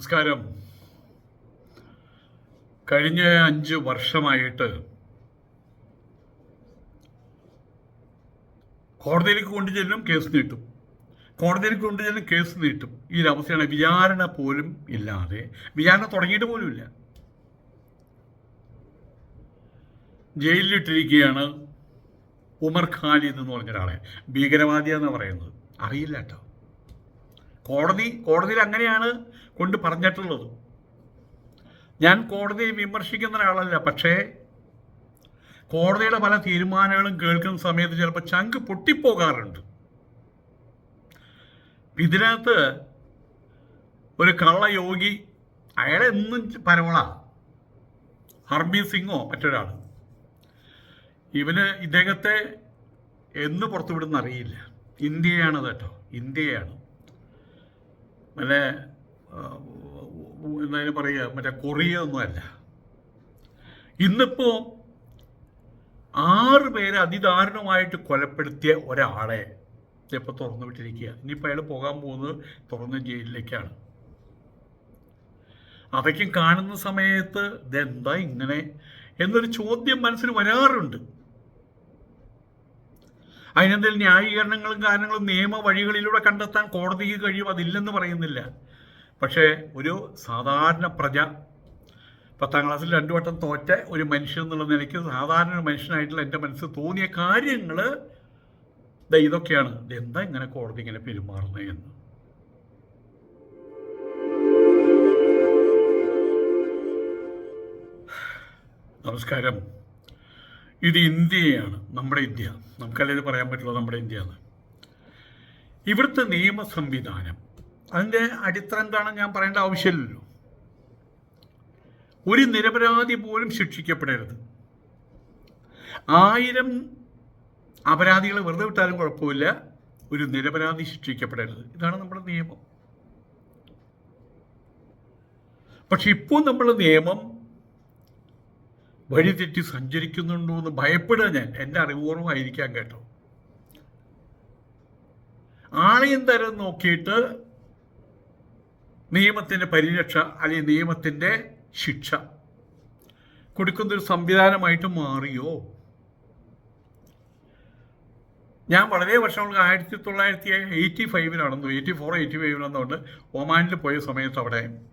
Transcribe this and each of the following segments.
നമസ്കാരം. കഴിഞ്ഞ അഞ്ച് വർഷമായിട്ട് കോടതിയിലേക്ക് കൊണ്ടു ചെല്ലും കേസ് നീട്ടും. കോടതിയിലേക്ക് കൊണ്ടു ചെല്ലും കേസ് നീട്ടും. ഈ ഒരു അവസ്ഥയാണ് വിചാരണ പോലും ഇല്ലാതെ. വിചാരണ തുടങ്ങിയിട്ട് പോലുമില്ല ജയിലിലിട്ടിരിക്കുകയാണ് ഉമർ ഖാലിദ് എന്ന് പറഞ്ഞ ഒരാളെ ഭീകരവാദിയാണെന്ന് പറയുന്നത്. അറിയില്ല കേട്ടോ. കോടതി കോടതിയിൽ അങ്ങനെയാണ് കൊണ്ട് പറഞ്ഞിട്ടുള്ളത്. ഞാൻ കോടതിയെ വിമർശിക്കുന്ന ഒരാളല്ല പക്ഷേ കോടതിയുടെ പല തീരുമാനങ്ങളും കേൾക്കുന്ന സമയത്ത് ചിലപ്പോൾ ചങ്ക് പൊട്ടിപ്പോകാറുണ്ട്. ഇതിനകത്ത് ഒരു കള്ളയോഗി അയാളെ എന്നും പരവള ഹർമീത് സിംഗോ മറ്റൊരാൾ ഇവന് ഇദ്ദേഹത്തെ എന്ന് പുറത്തുവിടുന്ന അറിയില്ല ഇന്ത്യയാണത് കേട്ടോ ഇന്ത്യയാണ്. മറ്റേ എന്നതിന് പറയുക മറ്റേ കൊറിയ ഒന്നുമല്ല ഇന്നിപ്പോൾ ആറ് പേരെ അതിദാരുണമായിട്ട് കൊലപ്പെടുത്തിയ ഒരാളെ ഇപ്പോൾ തുറന്നു വിട്ടിരിക്കുക. ഇനിയിപ്പോൾ അയാൾ പോകാൻ പോകുന്നത് തുറന്ന ജയിലിലേക്കാണ്. അതൊക്കെ കാണുന്ന സമയത്ത് ഇതെന്താ ഇങ്ങനെ എന്നൊരു ചോദ്യം മനസ്സിൽ വരാറുണ്ട്. അതിനെന്തെങ്കിലും ന്യായീകരണങ്ങളും കാരണങ്ങളും നിയമ വഴികളിലൂടെ കണ്ടെത്താൻ കോടതിക്ക് കഴിയും അതില്ലെന്ന് പറയുന്നില്ല. പക്ഷേ ഒരു സാധാരണ പ്രജ പത്താം ക്ലാസ്സിൽ രണ്ടു വട്ടം തോറ്റ ഒരു മനുഷ്യൻ എന്നുള്ള നിലയ്ക്ക് സാധാരണ ഒരു മനുഷ്യനായിട്ടുള്ള എന്റെ മനസ്സിൽ തോന്നിയ കാര്യങ്ങൾ ഇതൊക്കെയാണ്. ഇതെന്താ ഇങ്ങനെ കോടതി ഇങ്ങനെ പെരുമാറുന്നത് എന്ന്. നമസ്കാരം. ഇത് ഇന്ത്യയാണ് നമ്മുടെ ഇന്ത്യ. നമുക്കല്ലേ ഇത് പറയാൻ പറ്റുള്ളൂ നമ്മുടെ ഇന്ത്യ എന്ന് ഇവിടുത്തെ നിയമ സംവിധാനം അതിന്റെ അടിത്തറ എന്താണെന്ന് ഞാൻ പറയേണ്ട ആവശ്യമില്ലല്ലോ. ഒരു നിരപരാധി പോലും ശിക്ഷിക്കപ്പെടരുത്. ആയിരം അപരാധികളെ വെറുതെ വിട്ടാലും കുഴപ്പമില്ല. ഒരു നിരപരാധി ശിക്ഷിക്കപ്പെടരുത്. ഇതാണ് നമ്മുടെ നിയമം. പക്ഷെ ഇപ്പോൾ നമ്മുടെ നിയമം വഴിതെറ്റി സഞ്ചരിക്കുന്നുണ്ടോ എന്ന് ഭയപ്പെടുക ഞാൻ. എന്റെ അറിവുപൂർവമായിരിക്കാം കേട്ടോ. ആളെയും തരം നോക്കിയിട്ട് നിയമത്തിന്റെ പരിരക്ഷ അല്ലെങ്കിൽ നിയമത്തിന്റെ ശിക്ഷ കൊടുക്കുന്നൊരു സംവിധാനമായിട്ട് മാറിയോ? ഞാൻ വളരെ വർഷങ്ങൾക്ക് ആയിരത്തി തൊള്ളായിരത്തി എയ്റ്റി ഫൈവിലാണെന്നോ എയ്റ്റി ഫോർ എയ്റ്റി ഫൈവിലാണെന്നുകൊണ്ട് ഒമാനിൽ പോയ സമയത്ത് അവിടെ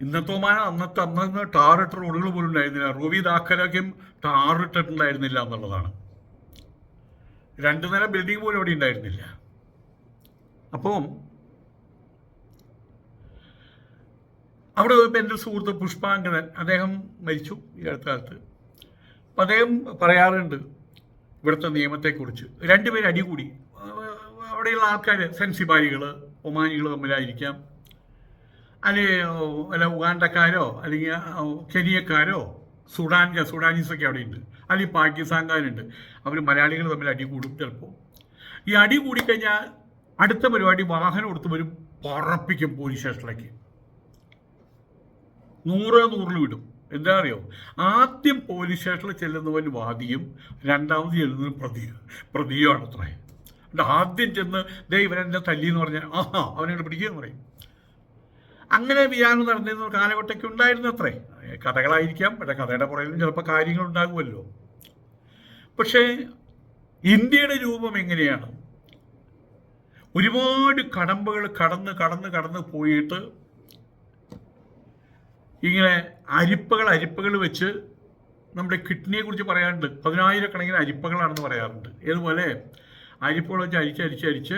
ഇന്നത്തെ ഒമാന അന്നത്തെ അന്നന്ന് ടാറിട്ട റോഡുകൾ പോലും ഉണ്ടായിരുന്നില്ല. റൂബി ദാഖലയ്ക്കും ടാറിട്ടിട്ടുണ്ടായിരുന്നില്ല എന്നുള്ളതാണ്. രണ്ടു നില ബിൽഡിംഗ് പോലും അവിടെ ഉണ്ടായിരുന്നില്ല. അപ്പം അവിടെ പോയപ്പോൾ എന്റെ സുഹൃത്ത് പുഷ്പാങ്കനൻ അദ്ദേഹം മരിച്ചു ഈ അടുത്ത കാലത്ത് അപ്പം അദ്ദേഹം പറയാറുണ്ട് ഇവിടുത്തെ നിയമത്തെക്കുറിച്ച്. രണ്ടുപേരും അടികൂടി. അവിടെയുള്ള ആൾക്കാർ സെൻസിബാരികൾ ഒമാനികൾ തമ്മിലായിരിക്കാം. അല്ലെങ്കിൽ അല്ല ഉഗാണ്ടക്കാരോ അല്ലെങ്കിൽ കെനിയക്കാരോ സുഡാൻ സുഡാനീസൊക്കെ അവിടെ ഉണ്ട് അല്ലെങ്കിൽ പാകിസ്ഥാൻകാരുണ്ട്. അവർ മലയാളികൾ തമ്മിൽ അടി കൂടും ചിലപ്പോൾ ഈ അടി കൂടിക്കഴിഞ്ഞാൽ അടുത്ത പരിപാടി വാഹനം എടുത്ത് വരും പറപ്പിക്കും പോലീസ് സ്റ്റേഷനിലേക്ക്. നൂറ് നൂറിൽ വിടും. എന്താ അറിയോ? ആദ്യം പോലീസ് സ്റ്റേഷനിൽ ചെല്ലുന്നവൻ വാദിയും രണ്ടാമത് ചെല്ലുന്നവൻ പ്രതി പ്രതിയുമാണ് അത്രേ ആദ്യം ചെന്ന് ദേ ഇവനെന്നെ തല്ലി എന്ന് പറഞ്ഞാൽ ആഹാ അവനെ പിടിക്കുക എന്ന് പറയും. അങ്ങനെ വിചാരണ നടന്നിരുന്ന കാലഘട്ടമൊക്കെ ഉണ്ടായിരുന്നത്രേ. കഥകളായിരിക്കാം പക്ഷേ കഥയുടെ പുറകിലും ചിലപ്പോൾ കാര്യങ്ങൾ ഉണ്ടാകുമല്ലോ. പക്ഷേ ഇന്ത്യയുടെ രൂപം എങ്ങനെയാണ്? ഒരുപാട് കടമ്പകൾ കടന്ന് കടന്ന് കടന്ന് പോയിട്ട് ഇങ്ങനെ അരിപ്പകൾ അരിപ്പകൾ വെച്ച് നമ്മുടെ കിഡ്നിയെ കുറിച്ച് പറയാറുണ്ട്. പതിനായിരക്കണക്കിന് അരിപ്പകളാണെന്ന് പറയാറുണ്ട്. ഏതുപോലെ? അരിപ്പകൾ വെച്ച് അരിച്ച് അരിച്ച് അരിച്ച്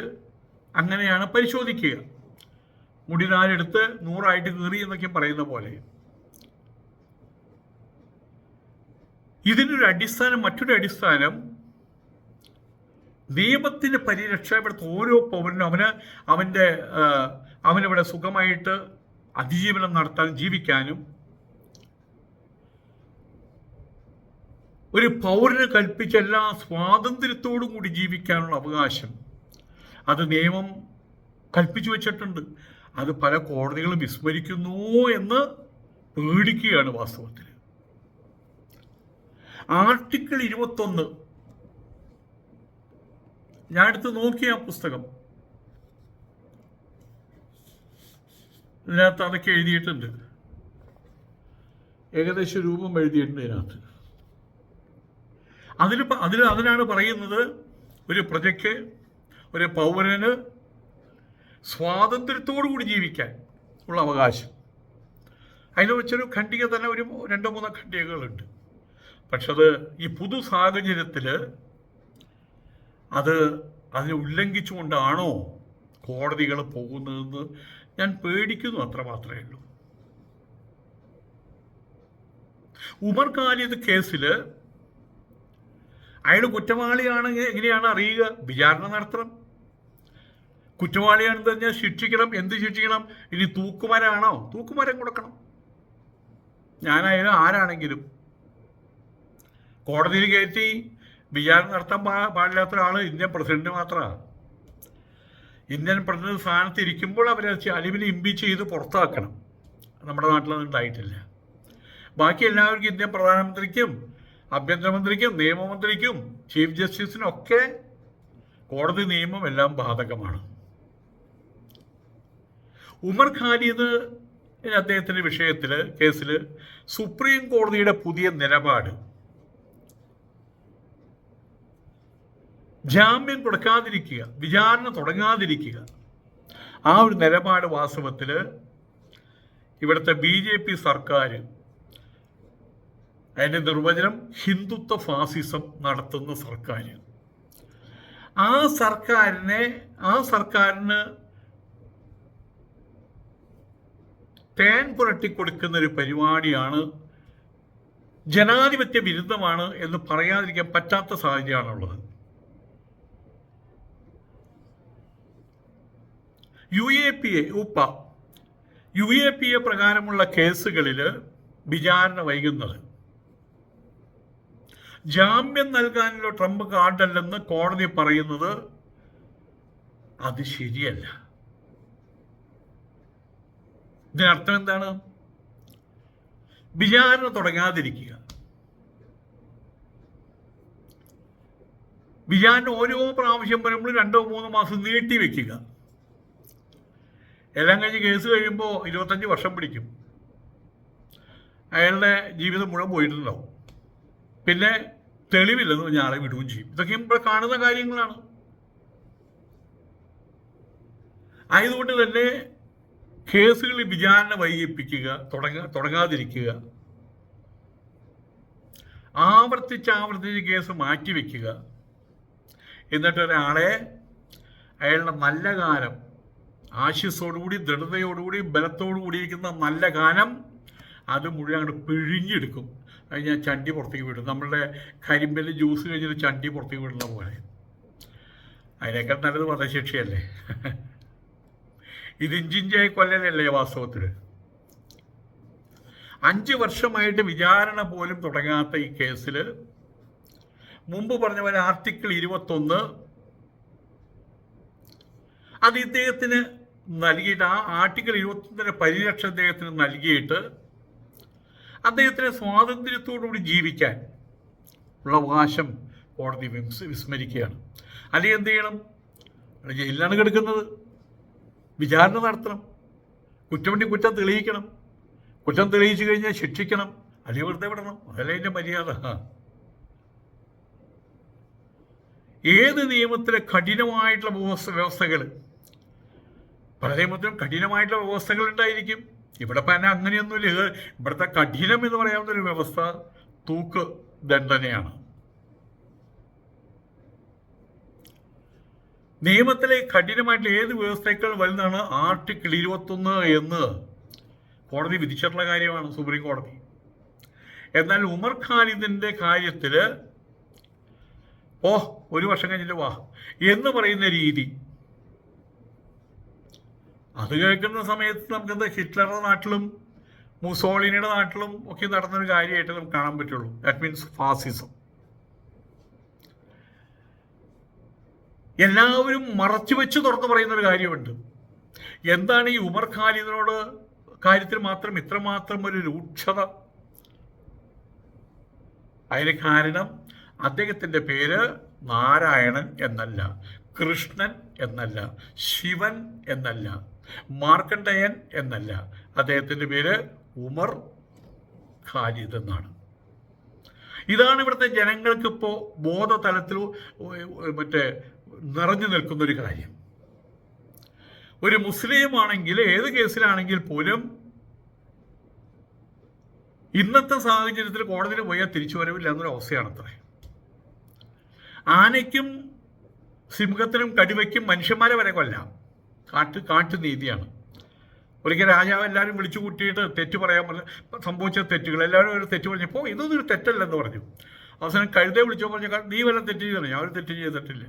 അങ്ങനെയാണ് പരിശോധിക്കുക. മുടിനാരെടുത്ത് നൂറായിട്ട് കീറി എന്നൊക്കെ പറയുന്ന പോലെ. ഇതിനൊരു അടിസ്ഥാനം മറ്റൊരു അടിസ്ഥാനം നിയമത്തിന്റെ പരിരക്ഷ ഇവിടുത്തെ ഓരോ പൗരനും അവന് അവന്റെ അവനിവിടെ സുഖമായിട്ട് അതിജീവനം നടത്താൻ ജീവിക്കാനും ഒരു പൗരന് കൽപ്പിച്ച എല്ലാ സ്വാതന്ത്ര്യത്തോടും കൂടി ജീവിക്കാനുള്ള അവകാശം. അത് നിയമം കൽപ്പിച്ചു വെച്ചിട്ടുണ്ട്. അത് പല കോടതികളും വിസ്മരിക്കുന്നു എന്ന് പേടിക്കുകയാണ് വാസ്തവത്തിൽ. ആർട്ടിക്കിൾ ഇരുപത്തൊന്ന്. ഞാൻ എടുത്ത് നോക്കിയ ആ പുസ്തകം. ഇതിനകത്ത് അതൊക്കെ എഴുതിയിട്ടുണ്ട്. ഏകദേശ രൂപം എഴുതിയിട്ടുണ്ട് ഇതിനകത്ത്. അതിൽ അതിൽ അതിനാണ് പറയുന്നത് ഒരു പ്രജയ്ക്ക് ഒരു പൗരന് സ്വാതന്ത്ര്യത്തോടു കൂടി ജീവിക്കാൻ ഉള്ള അവകാശം. അതിൽ വെച്ചൊരു ഖണ്ഡിക തന്നെ ഒരു രണ്ടോ മൂന്നോ ഖണ്ഡികകളുണ്ട്. പക്ഷെ അത് ഈ പുതു സാഹചര്യത്തിൽ അത് അതിനെ ഉല്ലംഘിച്ചുകൊണ്ടാണോ കോടതികൾ പോകുന്നതെന്ന് ഞാൻ പേടിക്കുന്നു അത്ര മാത്രമേ ഉള്ളൂ. ഉമർ ഖാലിദ് കേസിൽ അയാൾ കുറ്റവാളിയാണെങ്കിൽ എങ്ങനെയാണ് അറിയുക? വിചാരണ നടത്തണം. കുറ്റവാളിയാണെന്ന് പറഞ്ഞാൽ ശിക്ഷിക്കണം എന്ത് ശിക്ഷിക്കണം? ഇനി തൂക്കുമരാണോ? തൂക്കുമരം കൊടുക്കണം. ഞാനായാലും ആരാണെങ്കിലും. കോടതിയിൽ കയറ്റി വിചാരണ നടത്താൻ പാ പാടില്ലാത്ത ഒരാൾ ഇന്ത്യൻ പ്രസിഡന്റ് മാത്രമാണ് ഇന്ത്യൻ പ്രസിഡന്റ് സ്ഥാനത്ത് ഇരിക്കുമ്പോൾ അവരെ അലിവിനെ ഇമ്പീച്ച് ചെയ്ത് പുറത്താക്കണം. നമ്മുടെ നാട്ടിലൊന്നും ഉണ്ടായിട്ടില്ല. ബാക്കി എല്ലാവർക്കും ഇന്ത്യൻ പ്രധാനമന്ത്രിക്കും ആഭ്യന്തരമന്ത്രിക്കും നിയമമന്ത്രിക്കും ചീഫ് ജസ്റ്റിസിനും ഒക്കെ കോടതി നിയമം എല്ലാം ബാധകമാണ്. ഉമർ ഖാലിദ് അദ്ദേഹത്തിന്റെ വിഷയത്തിൽ കേസിൽ സുപ്രീം കോടതിയുടെ പുതിയ നിലപാട്. ജാമ്യം കൊടുക്കാതിരിക്കുക വിചാരണ തുടങ്ങാതിരിക്കുക. ആ ഒരു നിലപാട് വാസ്തവത്തിൽ ഇവിടുത്തെ ബി ജെ പി സർക്കാർ അതിന്റെ നിർവചനം ഹിന്ദുത്വ ഫാസിസം നടത്തുന്ന സർക്കാർ ആ സർക്കാരിനെ ആ സർക്കാരിന് തേൻ പുരട്ടി കൊടുക്കുന്ന ഒരു പരിപാടിയാണ്. ജനാധിപത്യ വിരുദ്ധമാണ് എന്ന് പറയാതിരിക്കാൻ പറ്റാത്ത സാഹചര്യമാണുള്ളത്. യു എ പി എ ഉപ്പ യു എ പി എ പ്രകാരമുള്ള കേസുകളിൽ വിചാരണ വൈകുന്നത്. ജാമ്യം നൽകാനുള്ള ട്രംപ് കാർഡല്ലെന്ന് കോടതി പറയുന്നത് അത് ശരിയല്ല. ഇതിനർത്ഥം എന്താണ്? വിചാരണ തുടങ്ങാതിരിക്കുക. വിചാരണ ഓരോ പ്രാവശ്യം വരുമ്പോൾ രണ്ടോ മൂന്നോ മാസം നീട്ടി വെക്കുക. എല്ലാം കഴിഞ്ഞ് കേസ് കഴിയുമ്പോൾ ഇരുപത്തഞ്ച് വർഷം പിടിക്കും. അയാളുടെ ജീവിതം മുഴുവൻ പോയിട്ടുണ്ടാവും. പിന്നെ തെളിവില്ലെന്ന് പറഞ്ഞാൽ ആളെ വിടുകയും ചെയ്യും. ഇതൊക്കെ ഇവിടെ കാണുന്ന കാര്യങ്ങളാണ്. ആയതുകൊണ്ട് തന്നെ കേസുകളിൽ വിചാരണ വൈകിപ്പിക്കുക തുടങ്ങ തുടങ്ങാതിരിക്കുക. ആവർത്തിച്ച് ആവർത്തിച്ച് കേസ് മാറ്റിവെക്കുക എന്നിട്ട് ഒരാളെ അയാളുടെ നല്ല കാലം ആശിസോടുകൂടി ദൃഢതയോടുകൂടി ബലത്തോടുകൂടിയിരിക്കുന്ന നല്ല കാലം അത് മുഴുവൻ അങ്ങോട്ട് പിഴിഞ്ഞെടുക്കും. കഴിഞ്ഞാൽ ചണ്ടി പുറത്തേക്ക് വിടും. നമ്മളുടെ കരിമ്പൽ ജ്യൂസ് കഴിഞ്ഞിട്ട് ചണ്ടി പുറത്തേക്ക് വിടുന്ന പോലെ. അതിനേക്കാൾ നല്ലത് വധശിക്ഷയല്ലേ? ഇത് ഇഞ്ചിഞ്ചായി കൊല്ലനല്ലേ വാസ്തവത്തിൽ അഞ്ച് വർഷമായിട്ട് വിചാരണ പോലും തുടങ്ങാത്ത ഈ കേസിൽ മുമ്പ് പറഞ്ഞ പോലെ ആർട്ടിക്കിൾ ഇരുപത്തൊന്ന് അത് ഇദ്ദേഹത്തിന് നൽകിയിട്ട് ആ ആർട്ടിക്കിൾ ഇരുപത്തൊന്നിന്റെ പരിരക്ഷ അദ്ദേഹത്തിന് നൽകിയിട്ട് അദ്ദേഹത്തിന് സ്വാതന്ത്ര്യത്തോടുകൂടി ജീവിക്കാൻ ഉള്ള അവകാശം കോടതി വിസ് വിസ്മരിക്കുകയാണ്. അല്ലെങ്കിൽ എന്ത് ചെയ്യണം? ജയിലിലാണ് കിടക്കുന്നത്. വിചാരണ നടത്തണം. കുറ്റമുണ്ടി കുറ്റം തെളിയിക്കണം. കുറ്റം തെളിയിച്ചു കഴിഞ്ഞാൽ ശിക്ഷിക്കണം. അല്ലെങ്കിൽ വെറുതെ വിടണം. അതല്ലേ എന്റെ മര്യാദ. ഏത് നിയമത്തിലെ കഠിനമായിട്ടുള്ള വ്യവസ്ഥ വ്യവസ്ഥകൾ പല നിയമത്തിലും കഠിനമായിട്ടുള്ള വ്യവസ്ഥകൾ ഉണ്ടായിരിക്കും. ഇവിടെ പിന്നെ അങ്ങനെയൊന്നുമില്ല. ഇവിടുത്തെ കഠിനം എന്ന് പറയാവുന്ന ഒരു വ്യവസ്ഥ തൂക്ക് ദണ്ഡനയാണ്. നിയമത്തിലെ കഠിനമായിട്ടുള്ള ഏത് വ്യവസ്ഥയേക്കാൾ വലുതാണ് ആർട്ടിക്കിൾ ഇരുപത്തൊന്ന് എന്ന് കോടതി വിധിച്ചിട്ടുള്ള കാര്യമാണ് സുപ്രീം കോടതി. എന്നാൽ ഉമർ ഖാലിദിന്റെ കാര്യത്തിൽ ഓ ഒരു വർഷം കഴിഞ്ഞിട്ട് വാ എന്ന് പറയുന്ന രീതി. അത് കേൾക്കുന്ന സമയത്ത് നമുക്കെന്താ ഹിറ്റ്ലറുടെ നാട്ടിലും മുസോളിനിയുടെ നാട്ടിലും ഒക്കെ നടന്നൊരു കാര്യമായിട്ട് നമുക്ക് കാണാൻ പറ്റുള്ളൂ. ദാറ്റ് മീൻസ് ഫാസിസം എല്ലാവരും മറച്ചു വെച്ച് തുറന്നു പറയുന്ന ഒരു കാര്യമുണ്ട്. എന്താണ് ഈ ഉമർ ഖാലിദിനോട് കാര്യത്തിൽ മാത്രം ഇത്രമാത്രം ഒരു രൂക്ഷത? അതിന് കാരണം അദ്ദേഹത്തിന്റെ പേര് നാരായണൻ എന്നല്ല കൃഷ്ണൻ എന്നല്ല ശിവൻ എന്നല്ല മാർക്കണ്ഡയൻ എന്നല്ല. അദ്ദേഹത്തിന്റെ പേര് ഉമർ ഖാലിദ് എന്നാണ്. ഇതാണ് ഇവിടുത്തെ ജനങ്ങൾക്കിപ്പോൾ ബോധതലത്തിൽ മറ്റേ നിറഞ്ഞു നിൽക്കുന്ന ഒരു കാര്യം. ഒരു മുസ്ലിം ആണെങ്കിൽ ഏത് കേസിലാണെങ്കിൽ പോലും ഇന്നത്തെ സാഹചര്യത്തിൽ കോടതിയിൽ പോയാൽ തിരിച്ചു വരവില്ല എന്നൊരു അവസ്ഥയാണത്രേ. ആനയ്ക്കും സിംഹത്തിനും കടുവയ്ക്കും മനുഷ്യന്മാരെ വരെ കൊല്ലാം. കാട്ട് കാട്ടുനീതിയാണ് ഒരിക്കൽ രാജാവ് എല്ലാവരും വിളിച്ചു കൂട്ടിയിട്ട് തെറ്റ് പറയാൻ സംഭവിച്ച തെറ്റുകൾ എല്ലാവരും ഒരു തെറ്റ് പറഞ്ഞപ്പോൾ ഇതൊന്നും ഒരു തെറ്റല്ലെന്ന് പറഞ്ഞു. അവസാനം കഴുതെ വിളിച്ചോ പറഞ്ഞു നീ വല്ല തെറ്റ് ചെയ്തു? ഞാൻ ഒരു തെറ്റ് ചെയ്തിട്ടില്ല.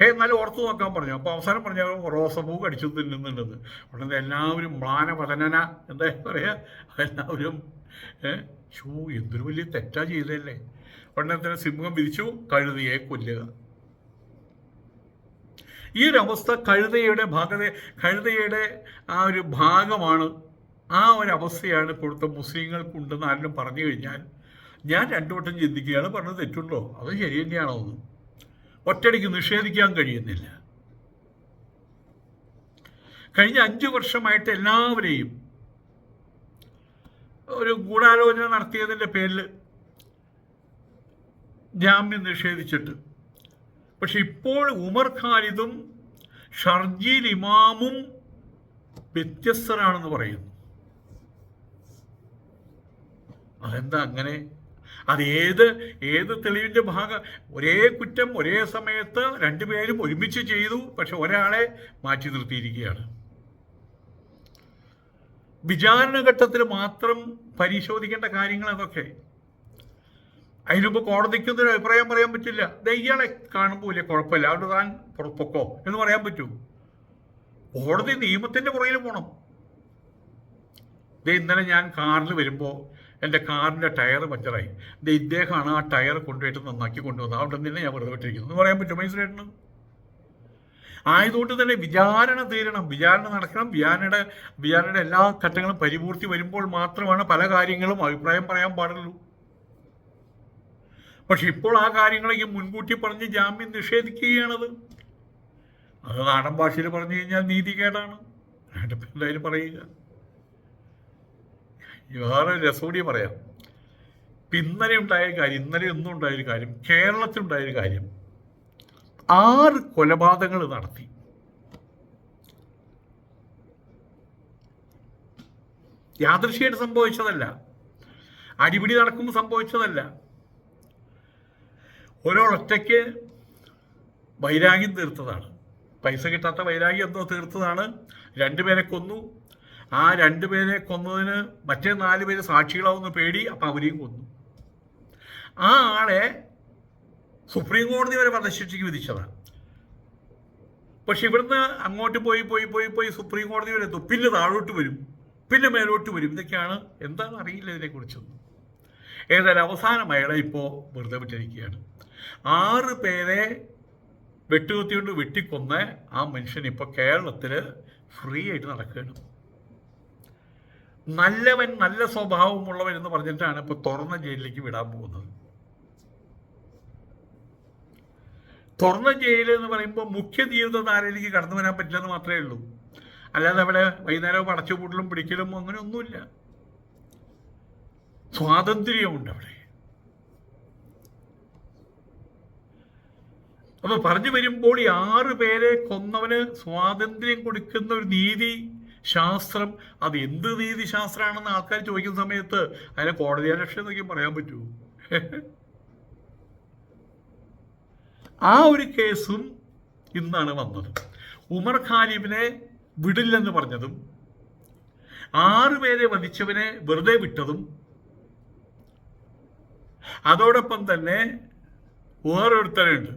ഹേ എന്നാലും ഓർത്തു നോക്കാൻ പറഞ്ഞു. അപ്പോൾ അവസാനം പറഞ്ഞ റോസപ്പൂ കടിച്ചു തിന്നുന്നുണ്ടെന്ന് ഉടനെ എല്ലാവരും മ്ലാനപതനന എന്താ പറയുക എല്ലാവരും ഷൂ എന്തൊരു വലിയ തെറ്റാ ചെയ്തല്ലേ ഉടനെ തന്നെ സിംഹം വിധിച്ചു കഴുതയെ കൊല്ലുക. ഈ ഒരു അവസ്ഥ കഴുതയുടെ ഭാഗത കഴുതയുടെ ആ ഒരു ഭാഗമാണ് ആ ഒരു അവസ്ഥയാണ് ഇപ്പോഴത്തെ മുസ്ലിങ്ങൾക്കുണ്ടെന്ന് ആരെങ്കിലും പറഞ്ഞു കഴിഞ്ഞാൽ ഞാൻ രണ്ടു വട്ടം ചിന്തിക്കുകയാണ് പറഞ്ഞത് തെറ്റുണ്ടോ? അത് ശരി തന്നെയാണോ എന്ന്. ഒറ്റയടിക്ക് നിഷേധിക്കാൻ കഴിയുന്നില്ല. കഴിഞ്ഞ അഞ്ചു വർഷമായിട്ട് എല്ലാവരെയും ഒരു ഗൂഢാലോചന നടത്തിയതിന്റെ പേരിൽ ജാമ്യം നിഷേധിച്ചിട്ട്. പക്ഷെ ഇപ്പോൾ ഉമർ ഖാലിദും ഷർജീൽ ഇമാമും വ്യത്യസ്തരാണെന്ന് പറയുന്നു. അതെന്താ അങ്ങനെ? അത് ഏത് ഏത് തെളിവിന്റെ ഭാഗം? ഒരേ കുറ്റം ഒരേ സമയത്ത് രണ്ടുപേരും ഒരുമിച്ച് ചെയ്തു പക്ഷെ ഒരാളെ മാറ്റി നിർത്തിയിരിക്കുകയാണ്. വിചാരണ ഘട്ടത്തിൽ മാത്രം പരിശോധിക്കേണ്ട കാര്യങ്ങൾ അതൊക്കെ. അതിനുമ്പോൾ കോടതിക്കൊന്നും ഒരു അഭിപ്രായം പറയാൻ പറ്റില്ല. ദയ്യാളെ കാണുമ്പോൾ വലിയ കുഴപ്പമില്ല. അവിടെ താൻ പുറപ്പൊക്കോ എന്ന് പറയാൻ പറ്റൂ. കോടതി നിയമത്തിന്റെ പുറകിൽ പോകണം ഇന്നലെ ഞാൻ കാറിൽ വരുമ്പോൾ എന്റെ കാറിന്റെ ടയർ പഞ്ചറായി. ദേ ഇദ്ദേഹമാണ് ആ ടയർ കൊണ്ടുപോയിട്ട് നന്നാക്കി കൊണ്ടുവന്നത്. അവിടെ നിന്നെ ഞാൻ വെറുതെ വിട്ടിരിക്കുന്നു എന്ന് പറയാൻ പറ്റും മൈസൂരേട്ടന്? ആയതുകൊണ്ട് തന്നെ വിചാരണ തീരണം. വിചാരണ നടക്കണം. വിചാരണയുടെ വിചാരണയുടെ എല്ലാ ഘട്ടങ്ങളും പരിപൂർത്തി വരുമ്പോൾ മാത്രമാണ് പല കാര്യങ്ങളും അഭിപ്രായം പറയാൻ പാടുള്ളൂ. പക്ഷെ ഇപ്പോൾ ആ കാര്യങ്ങളൊക്കെ മുൻകൂട്ടി പറഞ്ഞ് ജാമ്യം നിഷേധിക്കുകയാണത്. അത് നാടൻ ഭാഷയിൽ പറഞ്ഞു കഴിഞ്ഞാൽ നീതികേടാണ് എന്തായാലും പറയുക. വേറെ രസോടി പറയാം. ഇന്നലെ ഉണ്ടായ കാര്യം ഇന്നലെ ഒന്നും ഉണ്ടായൊരു കാര്യം കേരളത്തിലുണ്ടായൊരു കാര്യം. ആറ് കൊലപാതകങ്ങൾ നടത്തി. യാദൃശ്യമായിട്ട് സംഭവിച്ചതല്ല. അടിപിടി നടക്കുമ്പോൾ സംഭവിച്ചതല്ല. ഒരാളൊറ്റയ്ക്ക് വൈരാഗ്യം തീർത്തതാണ്. പൈസ കിട്ടാത്ത വൈരാഗ്യം എന്തോ തീർത്തതാണ്. രണ്ടുപേരെ കൊന്നു. ആ രണ്ടു പേരെ കൊന്നതിന് മറ്റേ നാല് പേര് സാക്ഷികളാവുന്ന പേടി അപ്പം അവരെയും കൊന്നു. ആ ആളെ സുപ്രീം കോടതി വരെ വധശിക്ഷയ്ക്ക് വിധിച്ചതാണ് പക്ഷെ ഇവിടുന്ന് അങ്ങോട്ട് പോയി പോയി പോയി പോയി സുപ്രീം കോടതി വരെ എത്തും. പിന്നെ താഴോട്ട് വരും. പിന്നെ മേലോട്ട് വരും. ഇതൊക്കെയാണ് എന്താണ് അറിയില്ല ഇതിനെക്കുറിച്ചൊന്നും ഏതായാലും അവസാനം അയാളെ ഇപ്പോൾ വെറുതെ വിട്ടിരിക്കുകയാണ്. ആറ് പേരെ വെട്ടുകുത്തിക്കൊണ്ട് വെട്ടിക്കൊന്ന് ആ മനുഷ്യൻ ഇപ്പോൾ കേരളത്തിൽ ഫ്രീ ആയിട്ട് നടക്കുകയാണ്. നല്ലവൻ നല്ല സ്വഭാവമുള്ളവൻ എന്ന് പറഞ്ഞിട്ടാണ് ഇപ്പോൾ തുറന്ന ജയിലിലേക്ക് വിടാൻ പോകുന്നത്. തുറന്ന ജയിൽ എന്ന് പറയുമ്പോൾ മുഖ്യ ജീവിതധാരയിലേക്ക് കടന്നു വരാൻ പറ്റില്ലെന്ന് മാത്രമേ ഉള്ളൂ. അല്ലാതെ അവിടെ വൈകുന്നേരം അടച്ചുപൂട്ടലും പിടിക്കലും അങ്ങനെ ഒന്നുമില്ല സ്വാതന്ത്ര്യമുണ്ട് അവിടെ. അപ്പൊ പറഞ്ഞു വരുമ്പോൾ ഈ ആറ് പേരെ കൊന്നവന് സ്വാതന്ത്ര്യം കൊടുക്കുന്ന ഒരു നീതി ശാസ്ത്രം. അത് എന്ത് നീതി ശാസ്ത്രമാണെന്ന് ആൾക്കാർ ചോദിക്കുന്ന സമയത്ത് അതിനെ കോടതി അലക്ഷ്യം എന്നൊക്കെ പറയാൻ പറ്റുമോ? ആ ഒരു കേസും ഇന്നാണ് വന്നത്. ഉമർ ഖാലിബിനെ വിടില്ലെന്ന് പറഞ്ഞതും ആറുപേരെ വധിച്ചവനെ വെറുതെ വിട്ടതും അതോടൊപ്പം തന്നെ വേറൊരുത്തരുണ്ട്.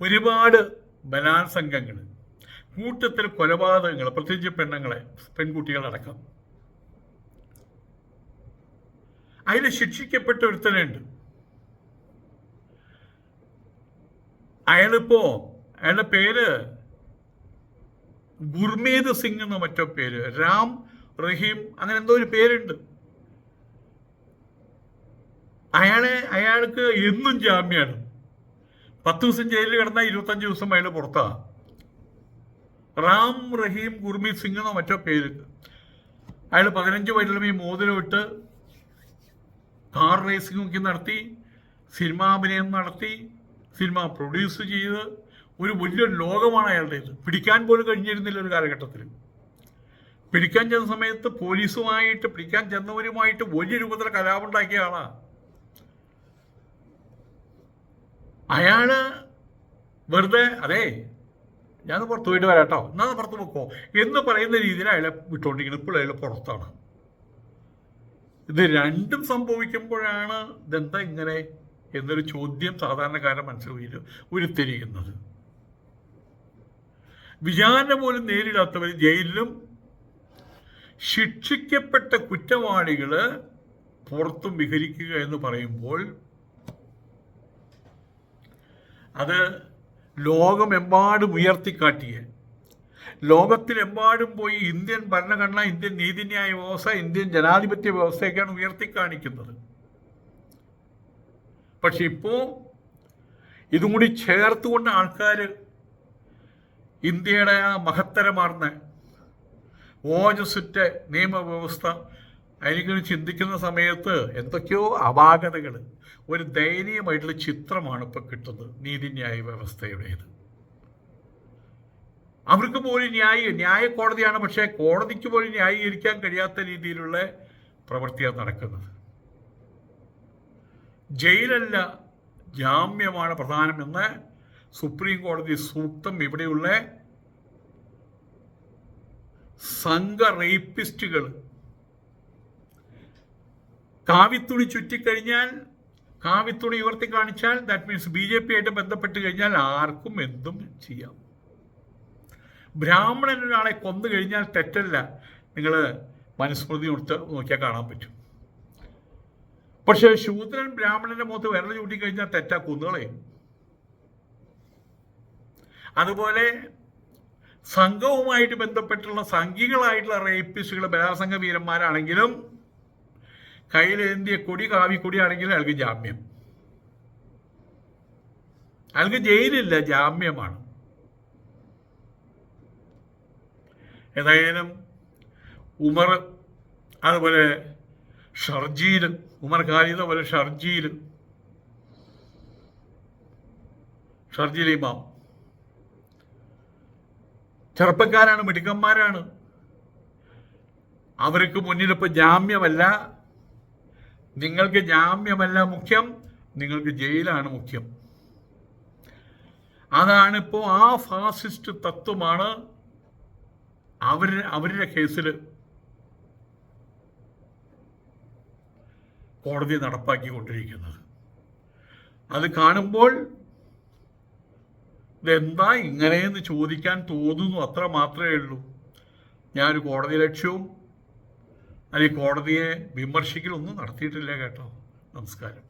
ഒരുപാട് ബലാത്സംഗങ്ങൾ കൂട്ടത്തിൽ കൊലപാതകങ്ങൾ പ്രത്യേകിച്ച് പെണ്ണുങ്ങളെ പെൺകുട്ടികളടക്കം. അതിൽ ശിക്ഷിക്കപ്പെട്ട ഒരുത്തനുണ്ട്. അയാളിപ്പോ അയാളുടെ പേര് ഗുർമീത് സിംഗ് എന്ന മറ്റോ പേര് രാം റഹീം അങ്ങനെ എന്തോ ഒരു പേരുണ്ട്. അയാളെ അയാൾക്ക് എന്നും ജാമ്യമാണ് പത്ത് ദിവസം ജയിലിൽ കിടന്നാൽ ഇരുപത്തഞ്ച് ദിവസം അയാൾ പുറത്താണ് റാം റഹീം ഗുർമീത് സിംഗ് എന്നോ മറ്റോ പേര്. അയാൾ പതിനഞ്ച് വയറ്റിലും ഈ മോതിരം ഇട്ട് കാർ റേസിംഗ് ഒക്കെ നടത്തി സിനിമാഭിനയം നടത്തി സിനിമ പ്രൊഡ്യൂസ് ചെയ്ത് ഒരു വലിയൊരു ലോകമാണ് അയാളുടേത്. പിടിക്കാൻ പോലും കഴിഞ്ഞിരുന്നില്ല ഒരു കാലഘട്ടത്തിൽ പിടിക്കാൻ ചെന്ന സമയത്ത് പോലീസുമായിട്ട് പിടിക്കാൻ ചെന്നവരുമായിട്ട് വലിയ രൂപത്തിൽ കലാപുണ്ടാക്കിയ ആളാണ് അയാൾ വെറുതെ അതെ ഞാൻ പുറത്ത് പോയിട്ട് വരാം കേട്ടോ എന്നാ പുറത്ത് പോക്കോ. എന്ന് പറയുന്ന രീതിയിൽ അയാളെ വിട്ടുകൊണ്ടിരിക്കുന്നത് ഇപ്പോൾ അയാൾ പുറത്താണ്. ഇത് രണ്ടും സംഭവിക്കുമ്പോഴാണ് ഇതെന്താ ഇങ്ങനെ എന്നൊരു ചോദ്യം സാധാരണക്കാരൻ മനസ്സിൽ ഉരുത്തിരിക്കുന്നത് വിചാരണ പോലും നേരിടാത്തവർ ജയിലിലും ശിക്ഷിക്കപ്പെട്ട കുറ്റവാളികൾ പുറത്തും വിഹരിക്കുക എന്ന് പറയുമ്പോൾ അത് ലോകമെമ്പാടും ഉയർത്തിക്കാട്ടിയ ലോകത്തിലെമ്പാടും പോയി ഇന്ത്യൻ ഭരണഘടന ഇന്ത്യൻ നീതിന്യായ വ്യവസ്ഥ ഇന്ത്യൻ ജനാധിപത്യ വ്യവസ്ഥയൊക്കെയാണ് ഉയർത്തിക്കാണിക്കുന്നത്. പക്ഷെ ഇപ്പോൾ ഇതും കൂടി ചേർത്തുകൊണ്ട് ആൾക്കാർ ഇന്ത്യയുടെ ആ മഹത്തരമാർന്ന ഓജസ്സുറ്റ നിയമവ്യവസ്ഥ അതിനെക്കുറിച്ച് ചിന്തിക്കുന്ന സമയത്ത് എന്തൊക്കെയോ അപാകതകൾ ഒരു ദയനീയമായിട്ടുള്ള ചിത്രമാണ് ഇപ്പോൾ കിട്ടുന്നത് നീതിന്യായ വ്യവസ്ഥയുടേത്. അവർക്ക് പോലും ന്യായ ന്യായ കോടതിയാണ് പക്ഷേ കോടതിക്ക് പോലും ന്യായീകരിക്കാൻ കഴിയാത്ത രീതിയിലുള്ള പ്രവൃത്തിയാണ് നടക്കുന്നത്. ജയിലല്ല ജാമ്യമാണ് പ്രധാനമെന്ന് സുപ്രീം കോടതി സൂക്തം ഇവിടെയുള്ള സംഘ റേപ്പിസ്റ്റുകൾ കാവിത്തുണി ചുറ്റിക്കഴിഞ്ഞാൽ കാവിത്തുണി ഉയർത്തി കാണിച്ചാൽ that means B J P ആയിട്ട് ബന്ധപ്പെട്ട് കഴിഞ്ഞാൽ ആർക്കും എന്തും ചെയ്യാം. ബ്രാഹ്മണൻ ഒരാളെ കൊന്നു കഴിഞ്ഞാൽ തെറ്റല്ല. നിങ്ങൾ മനുസ്മൃതി കൊടുത്ത് നോക്കിയാൽ കാണാൻ പറ്റും. പക്ഷേ ശൂദ്രൻ ബ്രാഹ്മണന്റെ മുഖത്ത് വിരൽ ചൂട്ടിക്കഴിഞ്ഞാൽ തെറ്റാ കുന്നുകളെ. അതുപോലെ സംഘവുമായിട്ട് ബന്ധപ്പെട്ടുള്ള സംഘികളായിട്ടുള്ള റേപ്പിസ്റ്റുകൾ ബലാസംഘ വീരന്മാരാണെങ്കിലും കയ്യിലേന്തിയ കൊടി കാവിക്കൊടിയാണെങ്കിൽ അയാൾക്ക് ജാമ്യം. അയാൾക്ക് ജയിലില്ല ജാമ്യമാണ്. ഏതായാലും ഉമർ അതുപോലെ ഷർജീൽ ഉമർ ഖാലിദ് അതുപോലെ ഷർജീൽ ഷർജീൽ ഇമാം. ചെറുപ്പക്കാരാണ് മിടുക്കന്മാരാണ്. അവർക്ക് മുന്നിലിപ്പോൾ ജാമ്യമല്ല. നിങ്ങൾക്ക് ജാമ്യമല്ല മുഖ്യം നിങ്ങൾക്ക് ജയിലാണ് മുഖ്യം. അതാണിപ്പോൾ ആ ഫാസിസ്റ്റ് തത്വമാണ് അവർ അവരുടെ കേസിൽ കോടതി നടപ്പാക്കിക്കൊണ്ടിരിക്കുന്നത്. അത് കാണുമ്പോൾ ഇതെന്താ ഇങ്ങനെയെന്ന് ചോദിക്കാൻ തോന്നുന്നു അത്ര മാത്രമേ ഉള്ളൂ. ഞാനൊരു കോടതി ലക്ഷ്യവും അല്ലെങ്കിൽ കോടതിയെ വിമർശിക്കലൊന്നും നടത്തിയിട്ടില്ല കേട്ടോ. നമസ്കാരം.